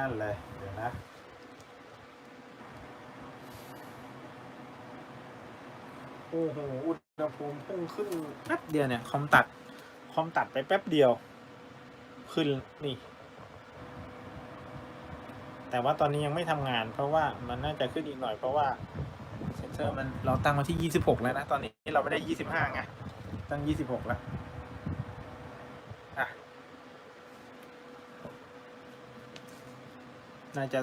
นั่นเลย เดี๋ยวนะ โอ้โห อุณหภูมิพุ่งขึ้นแป๊บเดียวเนี่ย คอมตัด คอมตัดไปแป๊บเดียว ขึ้นนี่ แต่ว่าตอนนี้ยังไม่ทำงาน เพราะว่ามันน่าจะขึ้นอีกหน่อย เพราะว่าเซนเซอร์มันเราตั้งมาที่ 26 แล้วนะ ตอนนี้เราไม่ได้ 25ไงตั้ง 26 แล้ว อะ น่าจะ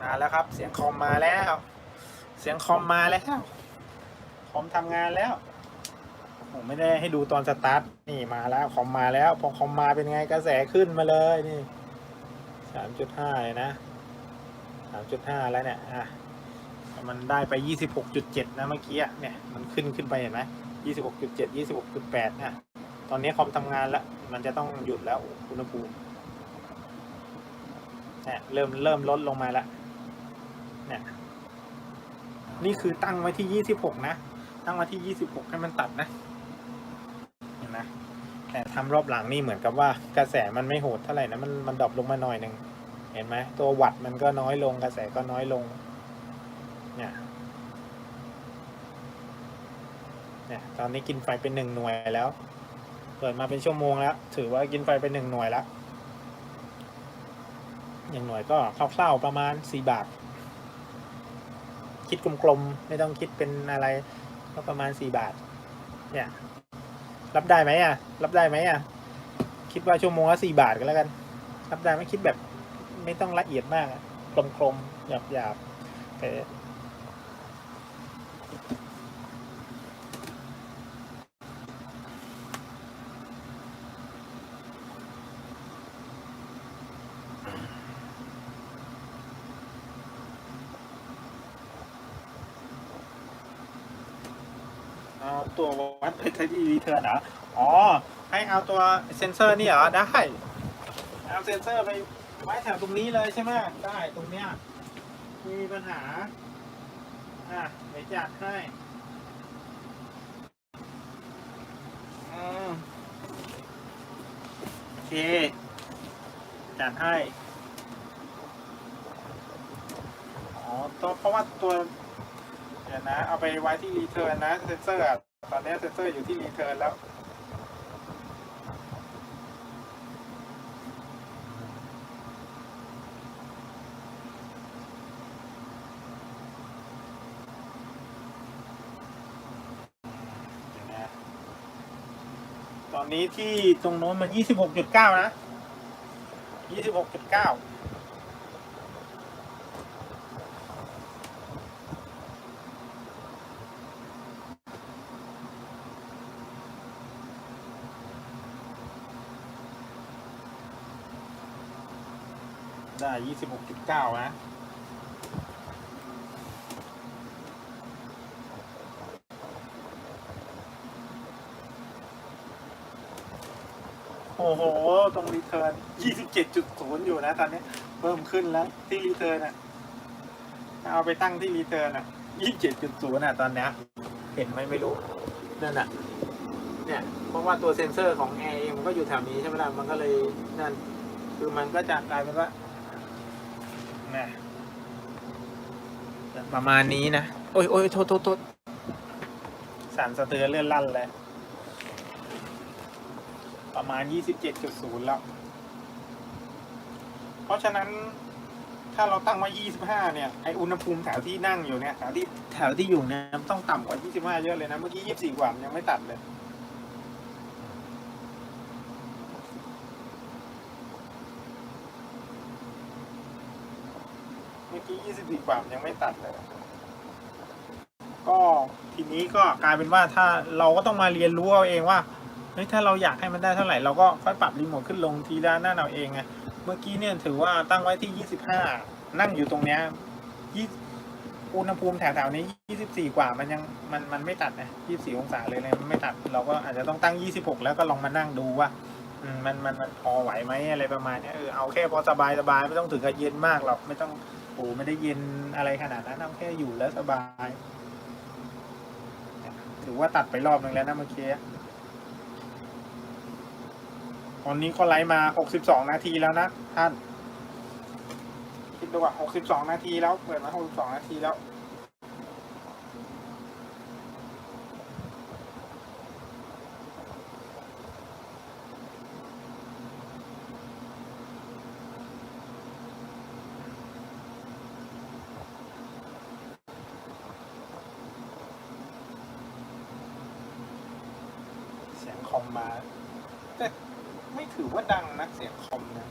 มาแล้วครับ เสียงคอมมาแล้ว เสียงคอมมาแล้ว คอมทำงานแล้ว ผมไม่ได้ให้ดูตอนสตาร์ท นี่มาแล้วคอมมาแล้ว พอคอมมาเป็นไงกระแสขึ้นมาเลยนี่สามจุดห้านะสามจุดห้าแล้วเนี่ย อะ มันได้ไปยี่สิบหกจุดเจ็ดนะเมื่อกี้เนี่ยมันขึ้นขึ้นไปเห็นไหมยี่สิบหกจุดเจ็ดยี่สิบหกจุดแปดนะตอนนี้คอมทำงานแล้ว มันจะต้องหยุดแล้วอุณหภูมิเนี่ยเริ่มเริ่มลดลงมาแล้วเนี่ยนี่คือตั้งไว้ที่ยี่สิบหกนะ ตั้งไว้ที่ยี่สิบหกให้มันตัดนะเห็นไหมแต่ทำรอบหลังนี่เหมือนกับว่ากระแสมันไม่โหดเท่าไหร่นะมันมันดรอปลงมาหน่อยหนึ่งเห็นไหมตัววัตต์มันก็น้อยลงกระแสก็น้อยลง เนี่ย เนี่ยตอนนี้กินไฟเป็นหนึ่งหน่วยแล้ว เปิดมาเป็นชั่วโมงแล้ว ถือว่ากินไฟเป็นหนึ่งหน่วยแล้วอย่างหน่วยก็คร่าวๆประมาณสี่บาท คิดกลมๆ ไม่ต้องคิดเป็นอะไร ก็ประมาณสี่บาท เนี่ย รับได้ไหมอะ รับได้ไหมอะ คิดว่าชั่วโมงละสี่บาทก็แล้วกัน รับได้ไหมคิดแบบ ไม่ต้องละเอียดมากกลมๆหยาบๆแต่ เอาตัววัดไปที่รีเทิร์นเหรออ๋อ ให้เอาตัวเซนเซอร์นี่เหรอ ได้ เอาเซนเซอร์ไปไว้แถวตรงนี้เลยใช่ไหมได้ตรงเนี้ยมมีปัญหา อะเดี๋ยวจัดให้อืมโอเค จัดให้ อ๋อตัวเพราะว่าตัว เนี่ยนะ เอาไปไว้ที่รีเทิร์นนะเซนเซอร์ตอนนี้เซนเซอร์อยู่ที่รีเทิร์นแล้วตอนนี้ที่ตรงโน้นมัน 26.9 นะ 26.9 ยี่สิบหกจุดเก้านะโอ้โห ตรงรีเทิร์น27.0อยู่นะตอนนี้ เพิ่มขึ้นแล้วที่รีเทิร์นอะ เอาไปตั้งที่รีเทิร์นอะ27.0อะตอนนี้เห็นไหมไม่รู้นั่นอะ เนี่ย เพราะว่าตัวเซ็นเซอร์ของแอร์เองมันก็อยู่แถวนี้ใช่ไหมล่ะ มันก็เลยนั่น คือมันก็จะกลายเป็นว่า น่ะประมาณนี้นะ โอ้ยโอ้ยโทษโทษโทษสั่นสะเทือนเลื่อนลั่นเลยประมาณ 27.0 แล้ว เพราะฉะนั้นถ้าเราตั้งไว้ 25 เนี่ย ไออุณหภูมิแถวที่นั่งอยู่เนี่ย แถวที่แถวที่อยู่เนี่ยมันต้องต่ำกว่า 25 เยอะเลยนะ เมื่อกี้ 24 กว่ามันยังไม่ตัดเลย เมื่อกี้24กว่ายังไม่ตัดเลย ก็ทีนี้ก็กลายเป็นว่าถ้าเราก็ต้องมาเรียนรู้เอาเองว่าเฮ้ยถ้าเราอยากให้มันได้เท่าไหร่เราก็ค่อยปรับรีโมทขึ้นลงทีละหน้าเอาเองไงเมื่อกี้เนี่ยถือว่าตั้งไว้ที่25นั่งอยู่ตรงเนี้ยยี่อุณหภูมิแถวๆนี้24กว่ามันยังมันมันไม่ตัดนะ24องศาเลยเลยมันไม่ตัด เราก็อาจจะต้องตั้ง26แล้วก็ลองมานั่งดูว่ามันมันมันพอไหวไหมอะไรประมาณนี้เออเอาแค่พอสบายสบายไม่ต้องถึงกับเย็นมากหรอกไม่ต้อง โอ้ไม่ได้เย็นอะไรขนาดนั้นเอาแค่อยู่แล้วสบายถือว่าตัดไปรอบนึงแล้วนะเมื่อกี้ตอนนี้ก็ไลฟ์มา 62 นาทีแล้วนะท่าน คิดดูว่า 62 นาทีแล้ว เปิดมา 62 นาทีแล้ว อมมา แต่ไม่ถือว่าดังนะเสียงคอมนะ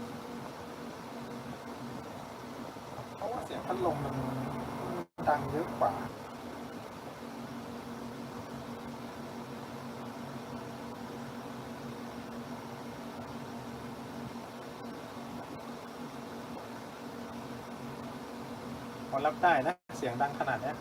เพราะว่าเสียงพัดลมมันดังเยอะกว่าพอรับได้นะ เสียงดังขนาดนี้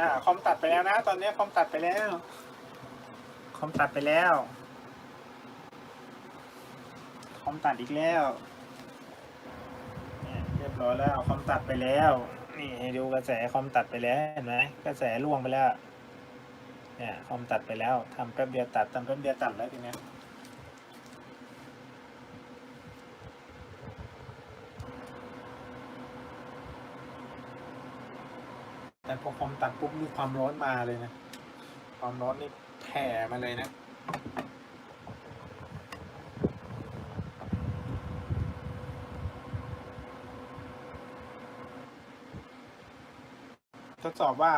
อ่าคอมตัดไปแล้วนะ ตอนนี้คอมตัดไปแล้ว คอมตัดไปแล้ว คอมตัดอีกแล้วเนี่ยเรียบร้อยแล้วคอมตัดไปแล้ว นี่ให้ดูกระแสคอมตัดไปแล้วเห็นไหมกระแสล่วงไปแล้วเนี่ยคอมตัดไปแล้วทำแป๊บเดียวตัดทำแป๊บเดียวตัดแล้วทีเนี้ย แตัดปุ๊บนี่ความร้อนมาเลยนะ ความร้อนนี่แผ่มาเลยนะทดสอบว่า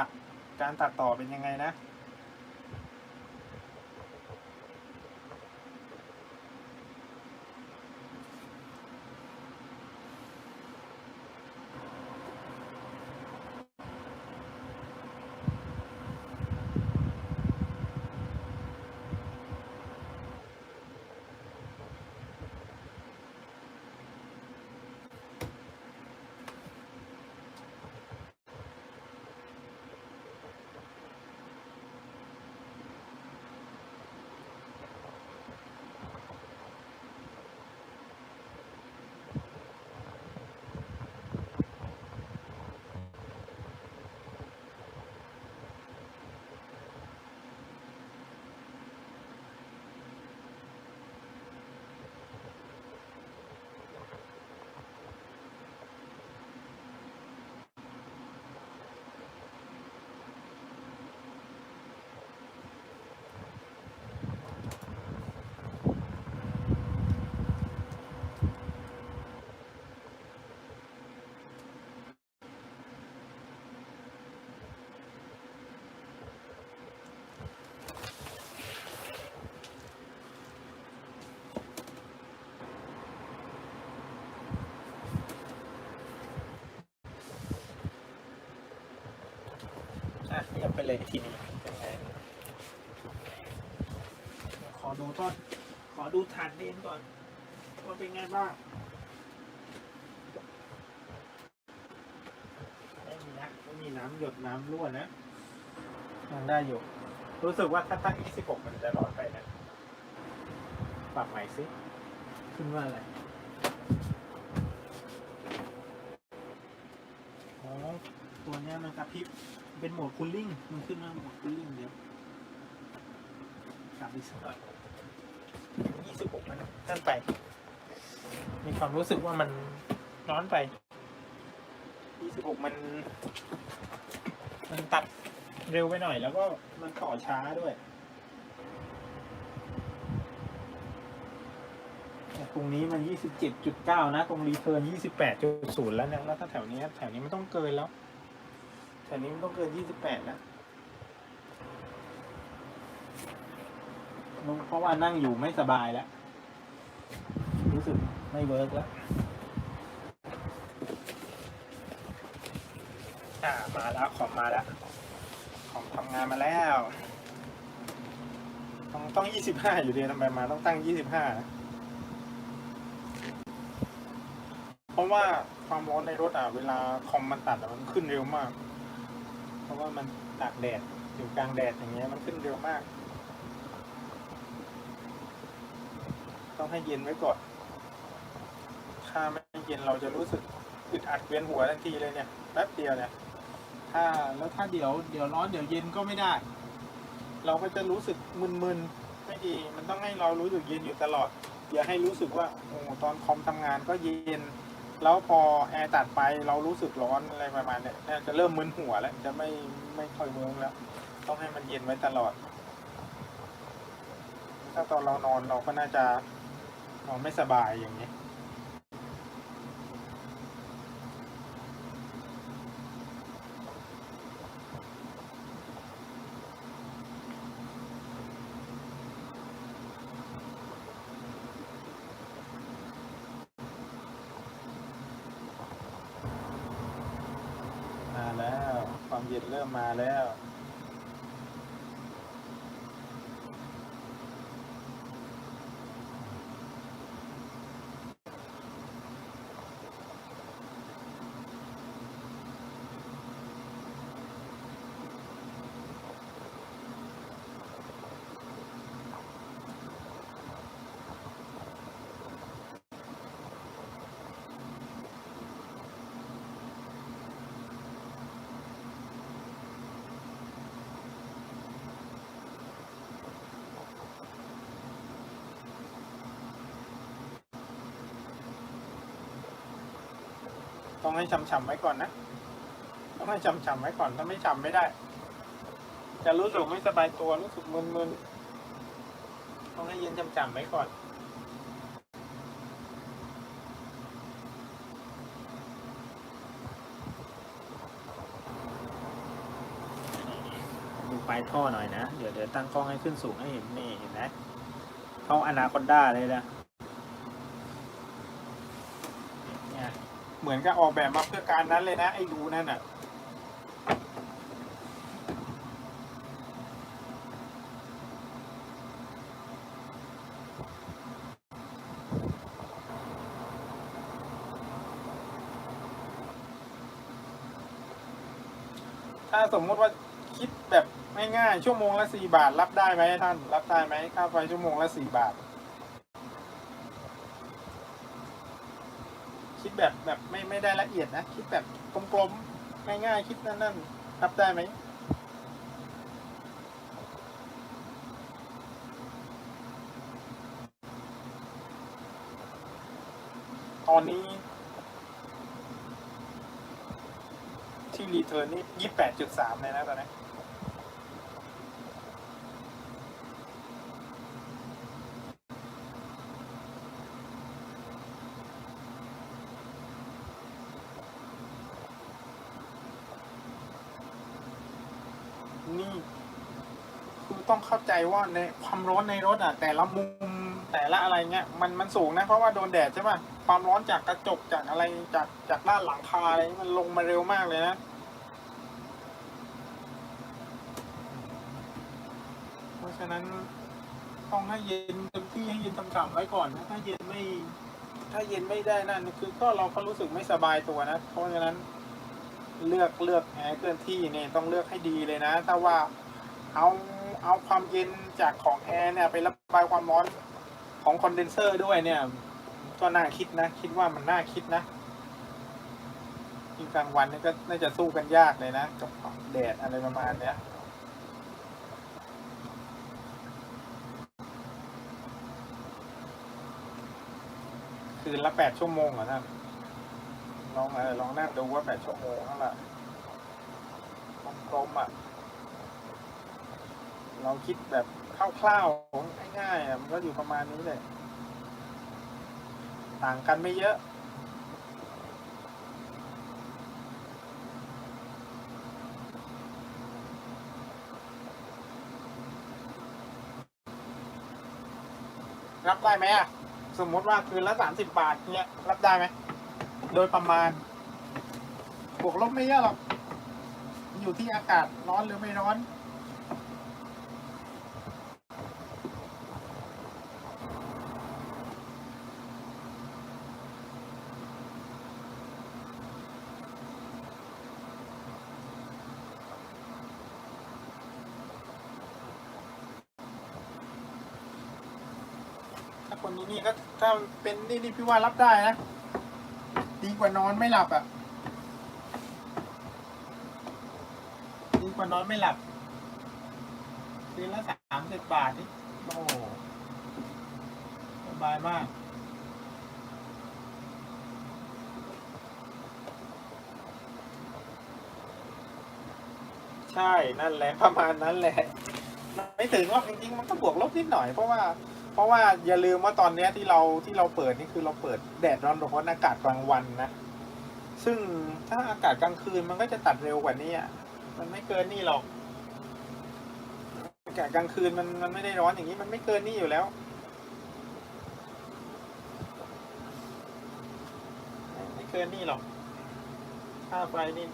การตัดต่อเป็นยังไงนะ เงียบไปเลยทีนี้ขอดูต้นขอดูฐานเลนก่อนว่าเป็นไงบ้างไม่มีนะไม่มีน้ำหยดน้ำรั่วนะยังได้อยู่ รู้สึกว่าถ้าตั้ง 26 มันจะร้อนไปนะปรับใหม่สิขึ้นว่าอะไรอ๋อตัวนี้มันกระพริบ เป็นโหมดคูลลิ่งมันขึ้นมาโหมดคูลลิ่งเดี๋ยวกลับไปสักหน่อยยี่สิบหกมันนั่นไป มีความรู้สึกว่ามันร้อนไปยี่สิบหกมัน มันตัดเร็วไปหน่อย แล้วก็มันต่อช้าด้วยตรงนี้มันยี่สิบเจ็ดจุดเก้านะ ตรงรีเทิร์นยี่สิบแปดจุดศูนย์แล้วเนี่ยแล้วถ้าแถวเนี้ยแถวนี้ไม่ต้องเกินแล้ว แถแต่นี้มันต้องเกินยี่สิบแปดนะเพราะว่านั่งอยู่ไม่สบายแล้ว รู้สึกไม่เวิร์กแล้วอ่ามาแล้วของมาแล้ว ของทำงานมาแล้ว ต้องต้องยี่สิบห้าอยู่ดีทำไมมาต้องตั้งยี่สิบห้านะเพราะว่าความร้อนในรถอะเวลาคอมมันตัดมันขึ้นเร็วมาก เพราะว่ามันตากแดดอยู่กลางแดดอย่างเงี้ยมันขึ้นเร็วมาก ต้องให้เย็นไว้ก่อน ถ้าไม่เย็นเราจะรู้สึกอึดอัดเวียนหัวทันทีเลยเนี่ยแป๊บเดียวเนี่ย ถ้าแล้วถ้าเดี๋ยวเดี๋ยวร้อนเดี๋ยวเย็นก็ไม่ได้ เราก็จะรู้สึกมึนๆไม่ดีมันต้องให้เรารู้สึกเย็นอยู่ตลอดอย่าให้รู้สึกว่าโอ้ตอนคอมทำงานก็เย็น แล้วพอแอร์ตัดไปเรารู้สึกร้อนอะไรประมาณเนี้ยน่าจะเริ่มมึนหัวแล้ว จะไม่ไม่ค่อยเวิร์กแล้ว ต้องให้มันเย็นไว้ตลอด ถ้าตอนเรานอนเราก็น่าจะนอนไม่สบายอย่างนี้าแล้ว ควา มเย็นเริ่มมาแล้ว ต้องให้ฉ่ำๆไว้ก่อนนะ ต้องให้ฉ่ำๆไว้ก่อน ถ้าไม่ฉ่ำไม่ได้ จะรู้สึกไม่สบายตัว รู้สึกมึนๆ ต้องให้เย็นฉ่ำๆไว้ก่อนดูปลายท่อหน่อยนะ เดี๋ยวเดี๋ยวตั้งกล้องให้ขึ้นสูงให้เห็นนี่เห็นไหมท่ออนาคอนด้าเลยนะ เนี่ย เหมือนกับออกแบบมาเพื่อการนั้นเลยนะ ไอ้รูนั่นอะถ้าสมมติว่าคิดแบบง่ายๆชั่วโมงละสี่บาท รับได้ไหมท่าน รับได้ไหมค่าไฟชั่วโมงละสี่บาท ดแบบแบบไม่ไม่ได้ละเอียดนะ คิดแบบกลมๆ ง่ายๆ คิดนั่นๆรับได้ไหมตอนนี้ ที่รีเทิร์นนี่ยี่แปดจุดสามเลยนะตอนนี้คือ ต้องเข้าใจว่าในความร้อนในรถอะ แต่ละมุมแต่ละอะไรเงี้ยมันมันสูงนะเพราะว่าโดนแดดใช่ป่ะความร้อนจากกระจกจากอะไรจากจากด้านหลังคาอะไรมันลงมาเร็วมากเลยนะเพราะฉะนั้นต้องให้เย็นเต็มที่ให้เย็นต่ำๆไว้ก่อนนะถ้าเย็นไม่ ถ้าเย็นไม่ได้นั่นคือก็เราก็รู้สึกไม่สบายตัวนะ เพราะฉะนั้นเลือกเลือกแอร์เคลื่อนที่เนี่ยต้องเลือกให้ดีเลยนะ ถ้าว่าเอา เอาความเย็นจากของแอร์เนี่ยไประบายความร้อนของคอนเดนเซอร์ด้วยเนี่ย ก็น่าคิดนะ คิดว่ามันน่าคิดนะยิ่งกลางวันนี่ก็น่าจะสู้กันยากเลยนะกับแดดอะไรประมาณเนี้ยคืนละแปดชั่วโมงเหรอท่านลองเออลองนั่งดูว่าแปดชั่วโมงเท่าไหร่กลมๆอะ เราคิดแบบคร่าวๆง่ายๆมันก็อยู่ประมาณนี้เลย ต่างกันไม่เยอะรับได้ไหมอะ สมมติว่าคืนละสามสิบบาทเนี้ยรับได้ไหม โดยประมาณ บวกลบไม่เยอะหรอก อยู่ที่อากาศร้อนหรือไม่ร้อน นี้นี่ก็ถ้าเป็นนี่นี่พี่ว่ารับได้นะ ดีกว่านอนไม่หลับอะ ดีกว่านอนไม่หลับคืนละสามสิบบาทนี่โอ้โหสบายมากใช่ นั่นแหละ ประมาณนั้นแหละ ไม่ถึงหรอกจริงๆ มันก็บวกลบนิดหน่อยเพราะว่า เพราะว่าอย่าลืมว่าตอนเนี้ยที่เราที่เราเปิดนี่คือเราเปิดแดดร้อนร้อนอากาศกลางวันนะ ซึ่งถ้าอากาศกลางคืนมันก็จะตัดเร็วกว่านี้อะมันไม่เกินนี่หรอก อากาศกลางคืนมันมันไม่ได้ร้อนอย่างนี้มันไม่เกินนี่อยู่แล้วไม่เกินนี่หรอกค่าไฟนี่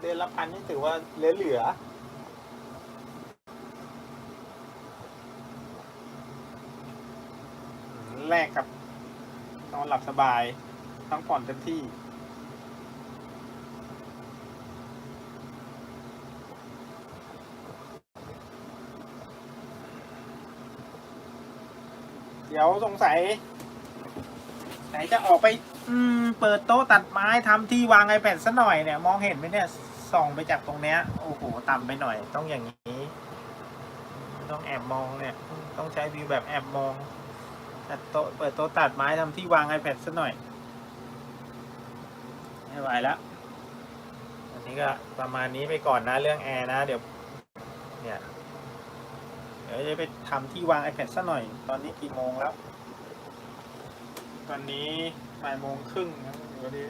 เดือนละพันนี่ถือว่าเหลือเหลือ แลกกับ นอนหลับสบายทั้งผ่อนเต็มที่ เดี๋ยวสงสัย ไหนจะออกไป อืม เปิดโต๊ะตัดไม้ทำที่วาง iPad ซะหน่อยเนี่ย มองเห็นไหมเนี่ยส่องไปจากตรงเนี้ย โอ้โหต่ำไปหน่อยต้องอย่างนี้ ต้องแอบมองเนี่ย ต้องใช้วิวแบบแอบมอง ตัดโต๊ะเปิดโต๊ะตัดไม้ทำที่วาง iPad ซะหน่อย ไม่ไหวแล้ว อันนี้ก็ประมาณนี้ไปก่อนนะเรื่องแอร์นะ เดี๋ยว เนี่ย เดี๋ยวจะไปทำที่วาง iPad ซะหน่อย ตอนนี้กี่โมงแล้ว ตอนนี้บ่ายโมงครึ่งนะเดี๋ยวดิ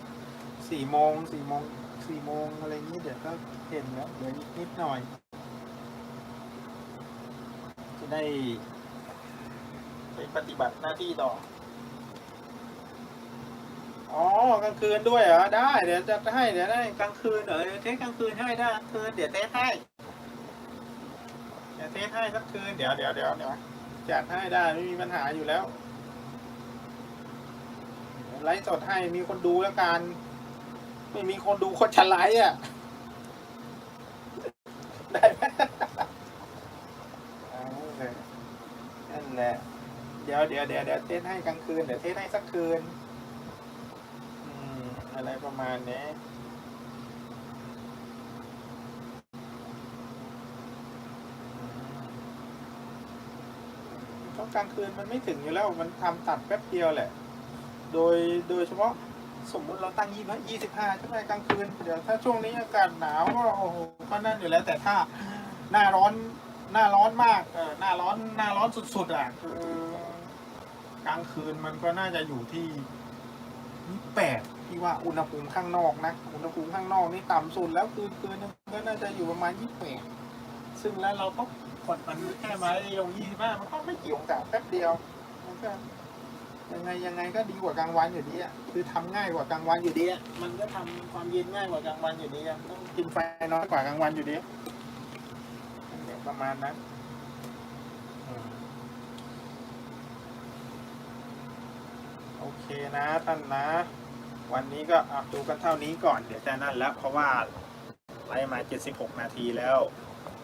สี่โมงสี่โมงสี่โมงอะไรอย่างนี้เดี๋ยวก็เห็นแล้วเดี๋ยวนิดหน่อย จะได้ ไปปฏิบัติหน้าที่ต่อ อ๋อกลางคืนด้วยเหรอ ได้ เดี๋ยวจะให้ เดี๋ยวได้กลางคืนเหรอเดี๋ยวเทสกลางคืนให้ได้กลางคืน เดี๋ยวเทสให้ เดี๋ยวเทสให้สักคืน เดี๋ยวเดี๋ยวเดี๋ยวเดี๋ยวจัดให้ได้ไม่มีปัญหาอยู่แล้ว ไลฟ์สดให้มีคนดูแล้วกัน ไม่มีคนดูคนฉลายอะ ได้ไหมเอาเลยนั่นแหละ ดี๋ยวเดี๋ยวเดี๋ยวเดี๋ยวเทสให้กลางคืนเดี๋ยวเทสให้สักคืนอืมอะไรประมาณนี้ก็กลางคืนมันไม่ถึงอยู่แล้วมันทำตัดแป๊บเดียวแหละ โดยโดยเฉพาะสมมุติเราตั้งยี่ยี่สิบห้าใช่ไหมกลางคืนเดี๋ยวถ้าช่วงนี้อากาศหนาวก็โอ้โหก็นั่นอยู่แล้วแต่ถ้าหน้าร้อนหน้าร้อนมากเออหน้าร้อนหน้าร้อนสุดๆอะคือ กลางคืนมันก็น่าจะอยู่ที่ยี่แปดที่ว่าอุณหภูมิข้างนอกนะ อุณหภูมิข้างนอกนี่ต่ำสุดแล้วคืนคืนนึงก็น่าจะอยู่ประมาณยี่แปดซึ่งแล้วเราก็กดมันแค่มาลงยี่สิบห้ามันก็ไม่กี่องศาแป๊บเดียวมันก็ยังไงยังไงก็ดีกว่ากลางวันอยู่ดีอะคือทำง่ายกว่ากลางวันอยู่ดีอะมันก็ทำความเย็นง่ายกว่ากลางวันอยู่ดีอะต้องกินไฟน้อยกว่ากลางวันอยู่ดีนั่นแหละประมาณนั้นอืม โอเคนะท่านนะ วันนี้ก็อะดูกันเท่านี้ก่อนเดี๋ยวจะนั่นแล้ว เพราะว่าไล่มา 76 นาทีแล้ว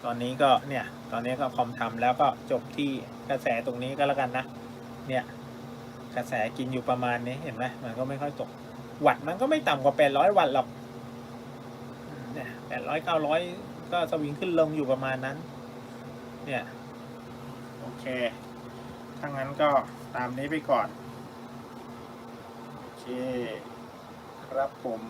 ตอนนี้ก็เนี่ย ตอนนี้ก็คอมทำแล้วก็จบที่กระแสตรงนี้ก็แล้วกันนะ เนี่ย กระแสกินอยู่ประมาณนี้เห็นไหมมันก็ไม่ค่อยตก วัตต์มันก็ไม่ต่ำกว่า 800 วัตต์หรอกเนี่ย800 900 ก็สวิงขึ้นลงอยู่ประมาณนั้น เนี่ย โอเคถ้างั้นก็ตามนี้ไปก่อน ครับผม